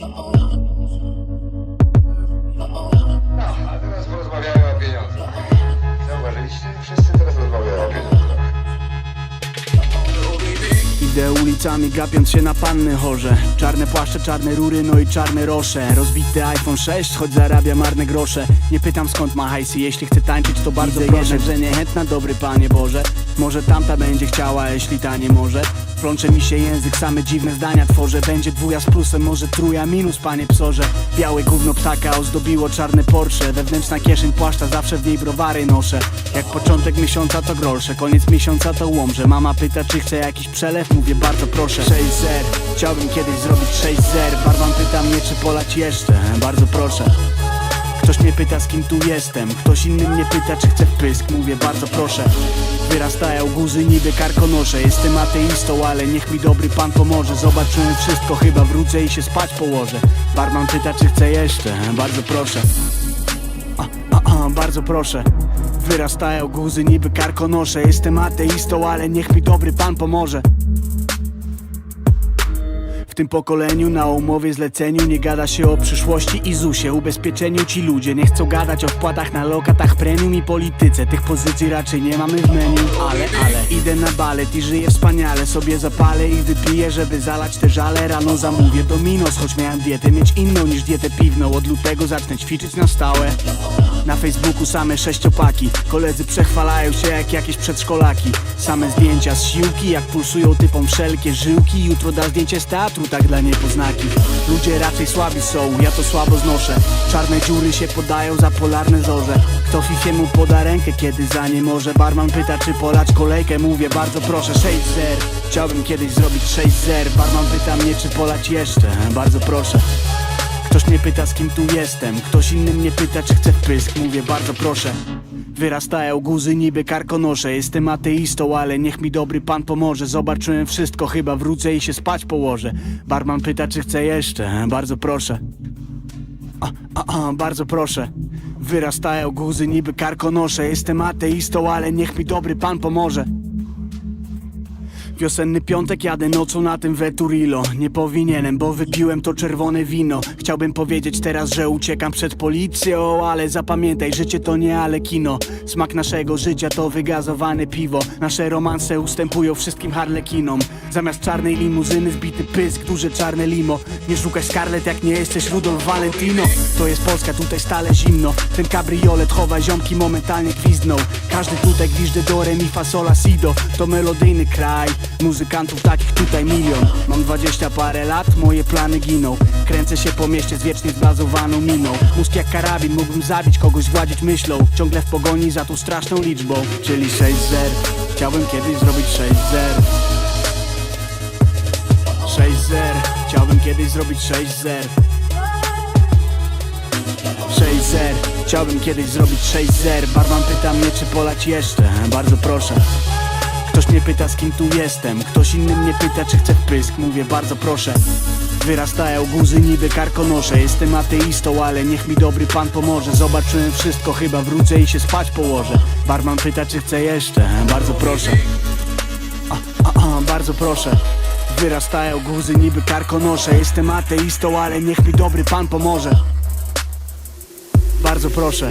No, Idę ulicami gapiąc się na panny chorze. Czarne płaszcze, czarne rury, no i czarne rosze. Rozbity iPhone 6, choć zarabia marne grosze. Nie pytam skąd ma hajsy, jeśli chce tańczyć to bardzo proszę że niechętna, dobry Panie Boże. Może tamta będzie chciała, jeśli ta nie może Plącze mi się język, same dziwne zdania tworzę. Będzie dwuja z plusem, może truja. Minus, panie psorze. Białe gówno ptaka ozdobiło czarne Porsche. Wewnętrzna kieszeń płaszcza, zawsze w niej browary noszę. Jak początek miesiąca to grolsze, koniec miesiąca to łomże. Mama pyta czy chce jakiś przelew, mówię bardzo proszę. 6 zer, chciałbym kiedyś zrobić 6 zer. Barman pyta mnie czy polać jeszcze, bardzo proszę Ktoś mnie pyta z kim tu jestem. Ktoś inny mnie pyta czy chcę pysk. Mówię bardzo proszę. Wyrastają guzy niby karkonosze. Jestem ateistą, ale niech mi dobry pan pomoże. Zobaczyłem wszystko, chyba wrócę i się spać położę. Barman pyta czy chcę jeszcze. Bardzo proszę. A, a, a, bardzo proszę. Wyrastają guzy niby karkonosze. Jestem ateistą, ale niech mi dobry pan pomoże tym pokoleniu na umowie zleceniu nie gada się o przyszłości i ZUSie. Ubezpieczeniu ci ludzie nie chcą gadać o wpłatach na lokatach premium i polityce. Tych pozycji raczej nie mamy w menu. Ale, ale idę na balet i żyję wspaniale. Sobie zapalę i wypiję, żeby zalać te żale. Rano zamówię Dominos, choć miałem dietę mieć inną niż dietę piwną. Od lutego zacznę ćwiczyć na stałe na Facebooku same sześciopaki. Koledzy przechwalają się jak jakieś przedszkolaki. Same zdjęcia z siłki Jak pulsują typom wszelkie żyłki. Jutro da zdjęcie z teatru, tak dla niepoznaki. Ludzie raczej słabi są, ja to słabo znoszę. Czarne dziury się podają za polarne zorze. Kto fifie mu poda rękę, kiedy za nie może? Barman pyta czy polać kolejkę? Mówię bardzo proszę 6 zer. Chciałbym kiedyś zrobić 6 zer. Barman pyta mnie czy polać jeszcze? Bardzo proszę Ktoś mnie pyta z kim tu jestem. Ktoś inny mnie pyta czy chcę w pysk. Mówię bardzo proszę. Wyrastają guzy niby karkonosze. Jestem ateistą, ale niech mi dobry pan pomoże. Zobaczyłem wszystko, chyba wrócę i się spać położę. Barman pyta czy chcę jeszcze. Bardzo proszę. A, a, a, bardzo proszę. Wyrastają guzy niby karkonosze. Jestem ateistą, ale niech mi dobry pan pomoże Wiosenny piątek jadę nocą na tym Veturilo. Nie powinienem, bo wypiłem to czerwone wino. Chciałbym powiedzieć teraz, że uciekam przed policją Ale zapamiętaj, życie to nie ale kino. Smak naszego życia to wygazowane piwo. Nasze romanse ustępują wszystkim harlekinom Zamiast czarnej limuzyny zbity pysk, duże czarne limo. Nie szukaj Scarlett jak nie jesteś Rudolf Valentino. To jest Polska, tutaj stale zimno. Ten kabriolet chowa ziomki momentalnie gwizdnął Każdy tutaj gwiżdże do re mi fa sola si do To melodyjny kraj, muzykantów takich tutaj milion. Mam dwadzieścia parę lat, moje plany giną. Kręcę się po mieście z wiecznie zblazowaną miną. Mózg jak karabin, mógłbym zabić kogoś, władzić myślą. Ciągle w pogoni za tą straszną liczbą, czyli 6-0 Chciałbym kiedyś zrobić 6-0 6-0 Chciałbym kiedyś zrobić 6-0 6-0 Chciałbym kiedyś zrobić 6-0 Barman pyta mnie czy polać jeszcze. Bardzo proszę. Ktoś mnie pyta z kim tu jestem. Ktoś inny mnie pyta czy chcę pysk Mówię bardzo proszę. Wyrastają guzy niby karkonosze. Jestem ateistą, ale niech mi dobry pan pomoże. Zobaczyłem wszystko, chyba wrócę i się spać położę. Barman pyta czy chcę jeszcze. Bardzo proszę. A, a, a, Bardzo proszę. Wyrastają guzy niby karkonosze. Jestem ateistą, ale niech mi dobry pan pomoże. Bardzo proszę